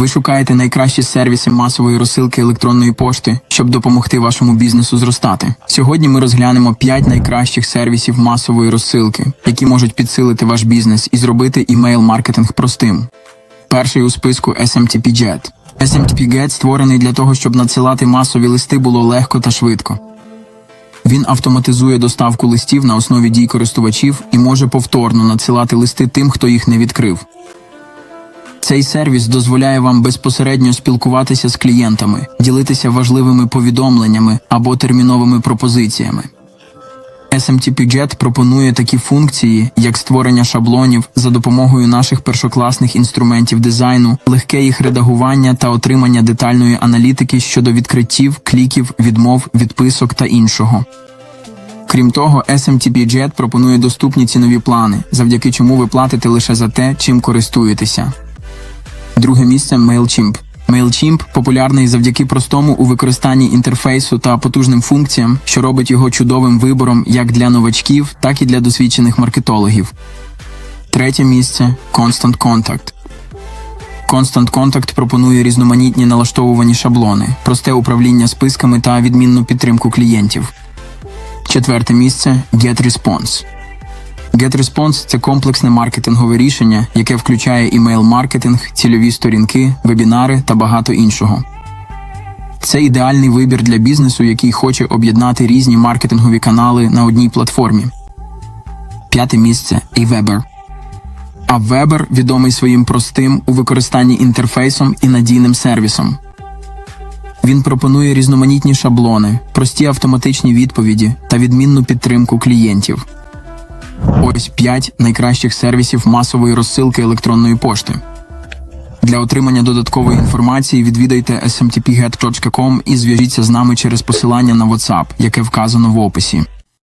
Ви шукаєте найкращі сервіси масової розсилки електронної пошти, щоб допомогти вашому бізнесу зростати. Сьогодні ми розглянемо 5 найкращих сервісів масової розсилки, які можуть підсилити ваш бізнес і зробити імейл-маркетинг простим. Перший у списку SMTP-JET. SMTP-JET створений для того, щоб надсилати масові листи було легко та швидко. Він автоматизує доставку листів на основі дій користувачів і може повторно надсилати листи тим, хто їх не відкрив. Цей сервіс дозволяє вам безпосередньо спілкуватися з клієнтами, ділитися важливими повідомленнями або терміновими пропозиціями. SMTP-JET пропонує такі функції, як створення шаблонів за допомогою наших першокласних інструментів дизайну, легке їх редагування та отримання детальної аналітики щодо відкриттів, кліків, відмов, відписок та іншого. Крім того, SMTP-JET пропонує доступні цінові плани, завдяки чому ви платите лише за те, чим користуєтеся. Друге місце MailChimp. MailChimp популярний завдяки простому у використанні інтерфейсу та потужним функціям, що робить його чудовим вибором як для новачків, так і для досвідчених маркетологів. Третє місце Constant Contact. Constant Contact пропонує різноманітні налаштовувані шаблони, просте управління списками та відмінну підтримку клієнтів. Четверте місце GetResponse. GetResponse – це комплексне маркетингове рішення, яке включає імейл-маркетинг, цільові сторінки, вебінари та багато іншого. Це ідеальний вибір для бізнесу, який хоче об'єднати різні маркетингові канали на одній платформі. П'яте місце Aweber. А Weber відомий своїм простим у використанні інтерфейсом і надійним сервісом. Він пропонує різноманітні шаблони, прості автоматичні відповіді та відмінну підтримку клієнтів. Ось 5 найкращих сервісів масової розсилки електронної пошти. Для отримання додаткової інформації відвідайте smtpget.com і зв'яжіться з нами через посилання на WhatsApp, яке вказано в описі.